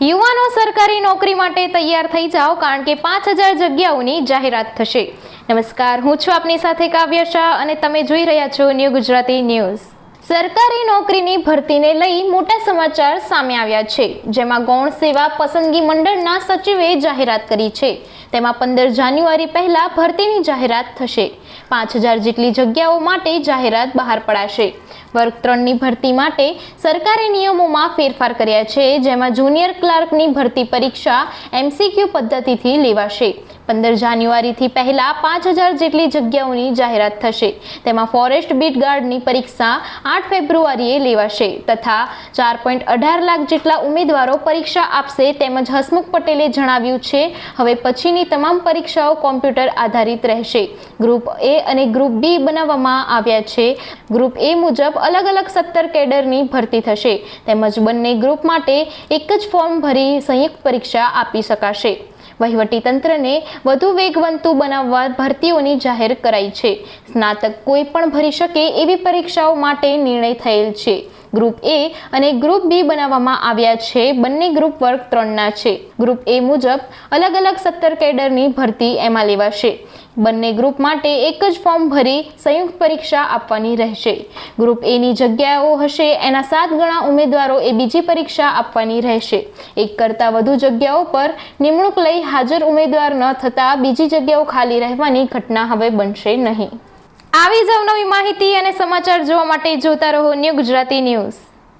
યુવાનો સરકારી નોકરી માટે તૈયાર થઈ જાઓ કારણ કે પાંચ હજાર જગ્યાઓની જાહેરાત થશે. નમસ્કાર, હું છું આપની સાથે કાવ્ય શાહ અને તમે જોઈ રહ્યા છો ન્યૂ ગુજરાતી ન્યૂઝ. સરકારી નોકરીની ભરતીને લઈ મોટા સમાચાર સામે આવ્યા છે. જેમાં ગૌણ સેવા પસંદગી મંડળના સચિવે જાહેરાત કરી છે. તેમાં પંદર જાન્યુઆરી પહેલા ભરતીની જાહેરાત થશે. પાંચ હજાર જેટલી જગ્યાઓ માટે જાહેરાત બહાર પડાશે. વર્ગ ત્રણની ભરતી માટે સરકારે નિયમોમાં ફેરફાર કર્યા છે, જેમાં જુનિયર ક્લાર્કની ભરતી પરીક્ષા એમસીક્યુ પદ્ધતિથી લેવાશે. પંદર જાન્યુઆરીથી પહેલા પાંચ હજાર જેટલી જગ્યાઓની જાહેરાત થશે. તેમાં ફોરેસ્ટ બીટ ગાર્ડની પરીક્ષા આઠ ફેબ્રુઆરીએ લેવાશે તથા ચાર પોઈન્ટ અઢાર લાખ જેટલા ઉમેદવારો પરીક્ષા આપશે તેમજ હસમુખ પટેલે જણાવ્યું છે, હવે પછીની તમામ પરીક્ષાઓ કોમ્પ્યુટર આધારિત રહેશે. ગ્રુપ એ અને ગ્રુપ બી બનાવવામાં આવ્યા છે. ગ્રુપ એ મુજબ અલગ અલગ સત્તર કેડરની ભરતી થશે. તેમજ બંને ગ્રુપ માટે એક જ ફોર્મ ભરી સંયુક્ત પરીક્ષા આપી શકાશે. વહીવટી તંત્રને વધુ વેગવંતુ બનાવવા ભરતીઓની જાહેર કરાઈ છે. સ્નાતક કોઈ પણ ભરી શકે એવી પરીક્ષાઓ માટે નિર્ણય થયેલ છે. ગ્રુપ એ અને ગ્રુપ બી બનાવવામાં આવ્યા છે. બંને ગ્રુપ વર્ગ ત્રણના છે. ગ્રુપ એ મુજબ અલગ અલગ સત્તર કેડરની ભરતી એમાં લેવાશે. બંને ગ્રુપ માટે એક જ ફોર્મ ભરી સંયુક્ત પરીક્ષા આપવાની રહેશે. ગ્રુપ એની જગ્યાઓ હશે, એના સાત ગણા ઉમેદવારો એ બીજી પરીક્ષા આપવાની રહેશે. એક કરતાં વધુ જગ્યાઓ પર નિમણૂક લઈ હાજર ઉમેદવાર ન થતાં બીજી જગ્યાઓ ખાલી રહેવાની ઘટના હવે બનશે નહીં. આવી જ અવનવી માહિતી અને સમાચાર જોવા માટે જોતા રહો ન્યૂ ગુજરાતી ન્યૂઝ.